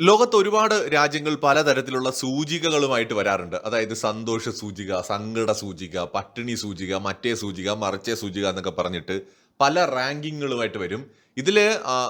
ലോകത്ത് ഒരുപാട് രാജ്യങ്ങൾ പലതരത്തിലുള്ള സൂചികകളുമായിട്ട് വരാറുണ്ട്. അതായത് സന്തോഷ സൂചിക സങ്കട സൂചിക പട്ടിണി സൂചിക മറ്റേ സൂചിക മറിച്ചേ സൂചിക എന്നൊക്കെ പറഞ്ഞിട്ട് പല റാങ്കിങ്ങുകളുമായിട്ട് വരും. ഇതിൽ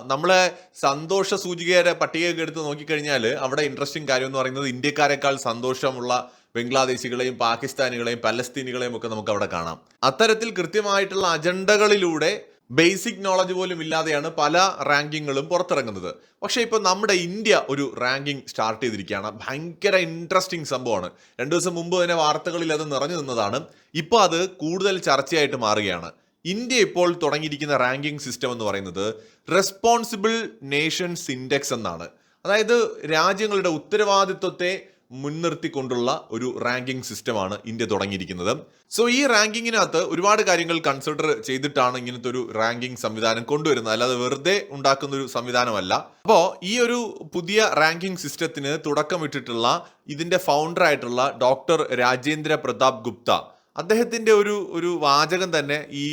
നമ്മളെ സന്തോഷ സൂചികയുടെ പട്ടികയൊക്കെ എടുത്ത് നോക്കിക്കഴിഞ്ഞാൽ അവിടെ ഇൻട്രസ്റ്റിംഗ് കാര്യം എന്ന് പറയുന്നത് ഇന്ത്യക്കാരെക്കാൾ സന്തോഷമുള്ള ബംഗ്ലാദേശികളെയും പാകിസ്ഥാനികളെയും പലസ്തീനികളെയും ഒക്കെ നമുക്ക് അവിടെ കാണാം. അത്തരത്തിൽ കൃത്യമായിട്ടുള്ള അജണ്ടകളിലൂടെ ബേസിക് നോളജ് പോലും ഇല്ലാതെയാണ് പല റാങ്കിങ്ങുകളും പുറത്തിറങ്ങുന്നത്. പക്ഷേ ഇപ്പോൾ നമ്മുടെ ഇന്ത്യ ഒരു റാങ്കിങ് സ്റ്റാർട്ട് ചെയ്തിരിക്കുകയാണ്. ഭയങ്കര ഇൻട്രസ്റ്റിംഗ് സംഭവമാണ്. രണ്ടു ദിവസം മുമ്പ് തന്നെ വാർത്തകളിൽ അത് നിറഞ്ഞു നിന്നതാണ്. ഇപ്പോൾ അത് കൂടുതൽ ചർച്ചയായിട്ട് മാറുകയാണ്. ഇന്ത്യ ഇപ്പോൾ തുടങ്ങിയിരിക്കുന്ന റാങ്കിംഗ് സിസ്റ്റം എന്ന് പറയുന്നത് റെസ്പോൺസിബിൾ നേഷൻസ് ഇൻഡെക്സ് എന്നാണ്. അതായത് രാജ്യങ്ങളുടെ ഉത്തരവാദിത്വത്തെ മുൻനിർത്തിക്കൊണ്ടുള്ള ഒരു റാങ്കിംഗ് സിസ്റ്റമാണ് ഇന്ത്യ തുടങ്ങിയിരിക്കുന്നത്. സോ ഈ റാങ്കിങ്ങിനകത്ത് ഒരുപാട് കാര്യങ്ങൾ കൺസിഡർ ചെയ്തിട്ടാണ് ഇങ്ങനത്തെ ഒരു റാങ്കിംഗ് സംവിധാനം കൊണ്ടുവരുന്നത്. അല്ലാതെ വെറുതെ ഉണ്ടാക്കുന്ന ഒരു സംവിധാനമല്ല. അപ്പോൾ ഈ ഒരു പുതിയ റാങ്കിംഗ് സിസ്റ്റത്തിന് തുടക്കമിട്ടിട്ടുള്ള ഇതിന്റെ ഫൗണ്ടർ ആയിട്ടുള്ള ഡോക്ടർ രാജേന്ദ്ര പ്രതാപ് ഗുപ്ത അദ്ദേഹത്തിന്റെ ഒരു ഒരു വാചകം തന്നെ ഈ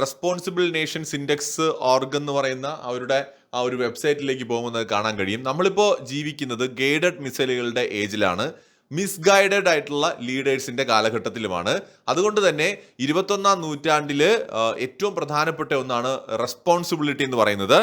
റെസ്പോൺസിബിൾ നേഷൻസ് ഇൻഡെക്സ് ഓർഗ് എന്ന് പറയുന്ന അവരുടെ ആ ഒരു വെബ്സൈറ്റിലേക്ക് പോകുമ്പോൾ കാണാൻ കഴിയും. നമ്മളിപ്പോൾ ജീവിക്കുന്നത് ഗൈഡഡ് മിസൈലുകളുടെ ഏജിലാണ്. മിസ്ഗൈഡഡ് ആയിട്ടുള്ള ലീഡേഴ്സിന്റെ കാലഘട്ടത്തിലുമാണ്. അതുകൊണ്ട് തന്നെ ഇരുപത്തൊന്നാം നൂറ്റാണ്ടിൽ ഏറ്റവും പ്രധാനപ്പെട്ട ഒന്നാണ് റെസ്പോൺസിബിലിറ്റി എന്ന് പറയുന്നത്.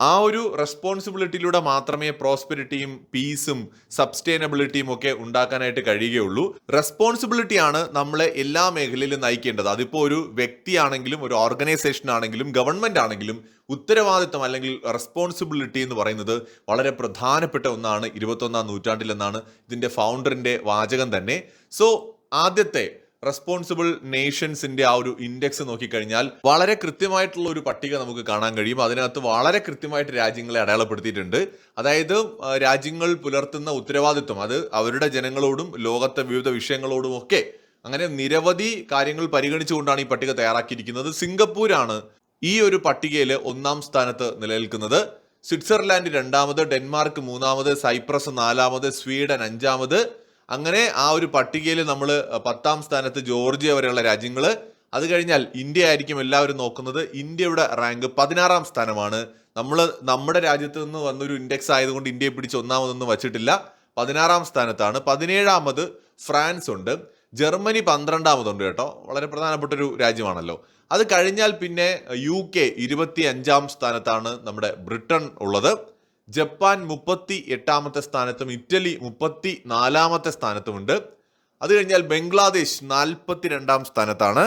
ആ ഒരു റെസ്പോൺസിബിലിറ്റിയിലൂടെ മാത്രമേ പ്രോസ്പെരിറ്റിയും പീസും സബ്സ്റ്റൈനബിലിറ്റിയും ഒക്കെ ഉണ്ടാക്കാനായിട്ട് കഴിയുകയുള്ളൂ. റെസ്പോൺസിബിലിറ്റിയാണ് നമ്മളെ എല്ലാ മേഖലയിലും നയിക്കേണ്ടത്. അതിപ്പോൾ ഒരു വ്യക്തിയാണെങ്കിലും ഒരു ഓർഗനൈസേഷൻ ആണെങ്കിലും ഗവൺമെന്റ് ആണെങ്കിലും ഉത്തരവാദിത്വം അല്ലെങ്കിൽ റെസ്പോൺസിബിലിറ്റി എന്ന് പറയുന്നത് വളരെ പ്രധാനപ്പെട്ട ഒന്നാണ്. ഇരുപത്തൊന്നാം നൂറ്റാണ്ടിലെന്നാണ് ഇതിന്റെ ഫൗണ്ടറിന്റെ വാചകം തന്നെ. സോ ആദ്യത്തെ റെസ്പോൺസിബിൾ നേഷൻസിന്റെ ആ ഒരു ഇൻഡെക്സ് നോക്കിക്കഴിഞ്ഞാൽ വളരെ കൃത്യമായിട്ടുള്ള ഒരു പട്ടിക നമുക്ക് കാണാൻ കഴിയും. അതിനകത്ത് വളരെ കൃത്യമായിട്ട് രാജ്യങ്ങളെ അടയാളപ്പെടുത്തിയിട്ടുണ്ട്. അതായത് രാജ്യങ്ങൾ പുലർത്തുന്ന ഉത്തരവാദിത്വം അത് അവരുടെ ജനങ്ങളോടും ലോകത്തെ വിവിധ വിഷയങ്ങളോടും ഒക്കെ അങ്ങനെ നിരവധി കാര്യങ്ങൾ പരിഗണിച്ചുകൊണ്ടാണ് ഈ പട്ടിക തയ്യാറാക്കിയിരിക്കുന്നത്. സിംഗപ്പൂരാണ് ഈ ഒരു പട്ടികയിൽ ഒന്നാം സ്ഥാനത്ത് നിലനിൽക്കുന്നത്. സ്വിറ്റ്സർലാൻഡ് രണ്ടാമത് ഡെൻമാർക്ക് മൂന്നാമത് സൈപ്രസ് നാലാമത് സ്വീഡൻ അഞ്ചാമത് അങ്ങനെ ആ ഒരു പട്ടികയിൽ നമ്മൾ പത്താം സ്ഥാനത്ത് ജോർജിയ വരെയുള്ള രാജ്യങ്ങൾ. അത് കഴിഞ്ഞാൽ ഇന്ത്യ ആയിരിക്കും എല്ലാവരും നോക്കുന്നത്. ഇന്ത്യയുടെ റാങ്ക് പതിനാറാം സ്ഥാനമാണ്. നമ്മൾ നമ്മുടെ രാജ്യത്ത് നിന്ന് വന്നൊരു ഇൻഡെക്സ് ആയതുകൊണ്ട് ഇന്ത്യയെ പിടിച്ച് ഒന്നാമതൊന്നും വച്ചിട്ടില്ല. പതിനാറാം സ്ഥാനത്താണ്. പതിനേഴാമത് ഫ്രാൻസ് ഉണ്ട്. ജർമ്മനി പന്ത്രണ്ടാമതുണ്ട് കേട്ടോ. വളരെ പ്രധാനപ്പെട്ട ഒരു രാജ്യമാണല്ലോ. അത് കഴിഞ്ഞാൽ പിന്നെ യു കെ ഇരുപത്തി അഞ്ചാം സ്ഥാനത്താണ് നമ്മുടെ ബ്രിട്ടൻ ഉള്ളത്. ജപ്പാൻ മുപ്പത്തി എട്ടാമത്തെ സ്ഥാനത്തും ഇറ്റലി മുപ്പത്തി നാലാമത്തെ സ്ഥാനത്തുമുണ്ട്. അത് കഴിഞ്ഞാൽ ബംഗ്ലാദേശ് നാൽപ്പത്തി രണ്ടാം സ്ഥാനത്താണ്.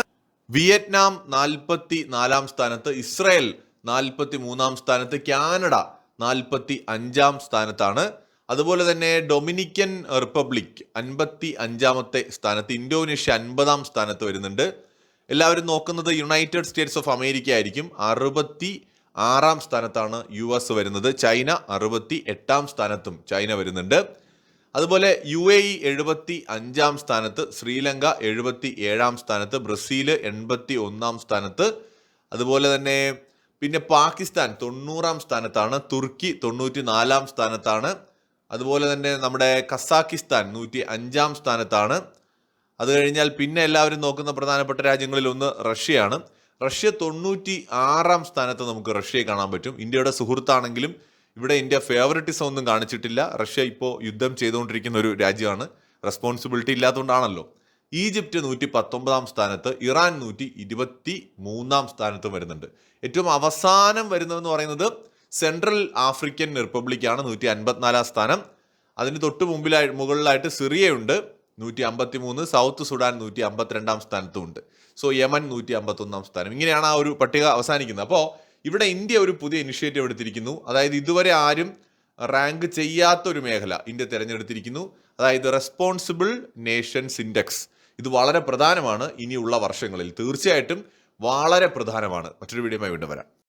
വിയറ്റ്നാം നാൽപ്പത്തി നാലാം സ്ഥാനത്ത് ഇസ്രയേൽ നാൽപ്പത്തി മൂന്നാം സ്ഥാനത്ത് കാനഡ നാൽപ്പത്തി അഞ്ചാം സ്ഥാനത്താണ്. അതുപോലെ തന്നെ ഡൊമിനിക്കൻ റിപ്പബ്ലിക് അൻപത്തി അഞ്ചാമത്തെ സ്ഥാനത്ത് ഇന്തോനേഷ്യ അൻപതാം സ്ഥാനത്ത് വരുന്നുണ്ട്. എല്ലാവരും നോക്കുന്നത് യുണൈറ്റഡ് സ്റ്റേറ്റ്സ് ഓഫ് അമേരിക്ക ആയിരിക്കും അറുപത്തി ആറാം സ്ഥാനത്താണ് യു എസ് വരുന്നത്. ചൈന അറുപത്തി എട്ടാം സ്ഥാനത്തും ചൈന വരുന്നുണ്ട്. അതുപോലെ യു എ ഇ എഴുപത്തി അഞ്ചാം സ്ഥാനത്ത് ശ്രീലങ്ക എഴുപത്തി ഏഴാം സ്ഥാനത്ത് ബ്രസീൽ എൺപത്തി ഒന്നാം സ്ഥാനത്ത്. അതുപോലെ തന്നെ പിന്നെ പാകിസ്ഥാൻ തൊണ്ണൂറാം സ്ഥാനത്താണ് തുർക്കി തൊണ്ണൂറ്റി നാലാം സ്ഥാനത്താണ്. അതുപോലെ തന്നെ നമ്മുടെ കസാക്കിസ്ഥാൻ നൂറ്റി അഞ്ചാം സ്ഥാനത്താണ്. അത് കഴിഞ്ഞാൽ പിന്നെ എല്ലാവരും നോക്കുന്ന പ്രധാനപ്പെട്ട രാജ്യങ്ങളിൽ ഒന്ന് റഷ്യയാണ്. റഷ്യ തൊണ്ണൂറ്റി ആറാം സ്ഥാനത്ത് നമുക്ക് റഷ്യയെ കാണാൻ പറ്റും. ഇന്ത്യയുടെ സുഹൃത്താണെങ്കിലും ഇവിടെ ഇന്ത്യ ഫേവററ്റിസം ഒന്നും കാണിച്ചിട്ടില്ല. റഷ്യ ഇപ്പോൾ യുദ്ധം ചെയ്തുകൊണ്ടിരിക്കുന്ന ഒരു രാജ്യമാണ്. റെസ്പോൺസിബിലിറ്റി ഇല്ലാത്തതുകൊണ്ടാണല്ലോ. ഈജിപ്റ്റ് നൂറ്റി പത്തൊമ്പതാം സ്ഥാനത്ത് ഇറാൻ നൂറ്റി ഇരുപത്തി മൂന്നാം സ്ഥാനത്തും വരുന്നുണ്ട്. ഏറ്റവും അവസാനം വരുന്നതെന്ന് പറയുന്നത് സെൻട്രൽ ആഫ്രിക്കൻ റിപ്പബ്ലിക്കാണ് നൂറ്റി അൻപത്തിനാലാം സ്ഥാനം. അതിന് തൊട്ട് മുമ്പിലായി മുകളിലായിട്ട് സിറിയയുണ്ട്. നൂറ്റി അമ്പത്തി മൂന്ന് സൗത്ത് സുഡാൻ നൂറ്റി അമ്പത്തിരണ്ടാം സ്ഥാനത്തുമുണ്ട്. സോ യമൻ നൂറ്റി അമ്പത്തൊന്നാം സ്ഥാനം. ഇങ്ങനെയാണ് ആ ഒരു പട്ടിക അവസാനിക്കുന്നത്. അപ്പോൾ ഇവിടെ ഇന്ത്യ ഒരു പുതിയ ഇനിഷ്യേറ്റീവ് എടുത്തിരിക്കുന്നു. അതായത് ഇതുവരെ ആരും റാങ്ക് ചെയ്യാത്ത ഒരു മേഖല ഇന്ത്യ തിരഞ്ഞെടുത്തിരിക്കുന്നു. അതായത് റെസ്പോൺസിബിൾ നേഷൻസ് ഇൻഡെക്സ്. ഇത് വളരെ പ്രധാനമാണ് ഇനിയുള്ള വർഷങ്ങളിൽ. തീർച്ചയായിട്ടും വളരെ പ്രധാനമാണ്. മറ്റൊരു വീഡിയോമായി വീണ്ടും വരാം.